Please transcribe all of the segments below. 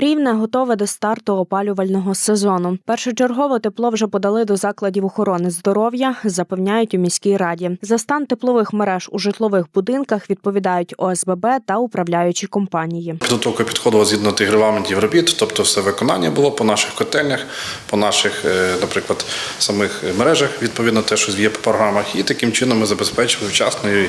Рівне готове до старту опалювального сезону. Першочергово тепло вже подали до закладів охорони здоров'я, запевняють у міській раді. За стан теплових мереж у житлових будинках відповідають ОСББ та управляючі компанії. Підготовка підходила згідно тих регламентів робіт, тобто все виконання було по наших котельнях, по наших, е, наприклад, самих мережах, відповідно те, що є по програмах, і таким чином ми забезпечили вчасно і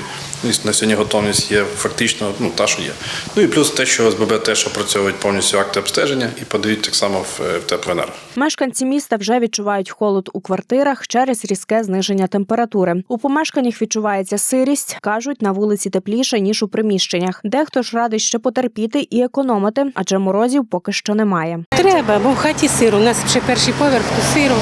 на сьогодні готовність є фактично ну, та, що є. Ну і плюс те, що ОСББ теж опрацьовують повністю акти обстеження і подають так само в, е, в теплоенерго. Мешканці міста вже відчувають холод у квартирах через різке зниження температури. У помешканнях відчувається сирість, кажуть, на вулиці тепліше ніж у приміщеннях. Дехто ж радить ще потерпіти і економити, адже морозів поки що немає. Треба, бо в хаті сиро. У нас ще перший поверх, то сиро.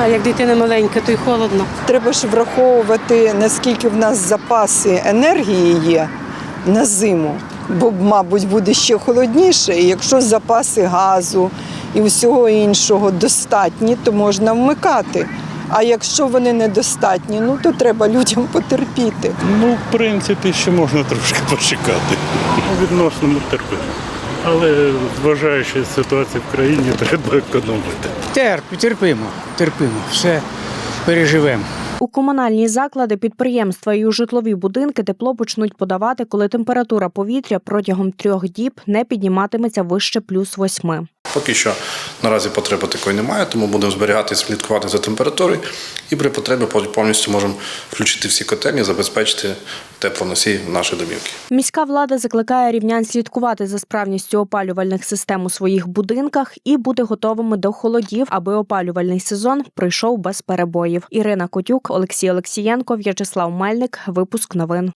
А як дитина маленька, то й холодно. Треба ж враховувати, наскільки в нас запаси енергії є на зиму, бо, мабуть, буде ще холодніше. І якщо запаси газу і всього іншого достатні, то можна вмикати. А якщо вони недостатні, ну то треба людям потерпіти. Ну, в принципі, ще можна трошки почекати. Відносно терпимо. Але зважаючи ситуацію в країні, треба економити. Терп, терпимо, терпимо, все переживемо. У комунальні заклади, підприємства і у житлові будинки тепло почнуть подавати, коли температура повітря протягом трьох діб не підніматиметься вище плюс восьми. Поки що наразі потреби такої немає, тому будемо зберігати і слідкувати за температурою. І при потребі повністю можемо включити всі котельні, забезпечити теплоносій в наші домівки. Міська влада закликає рівнян слідкувати за справністю опалювальних систем у своїх будинках і бути готовими до холодів, аби опалювальний сезон пройшов без перебоїв. Ірина Котюк, Олексій Олексієнко, В'ячеслав Мельник. Випуск новин.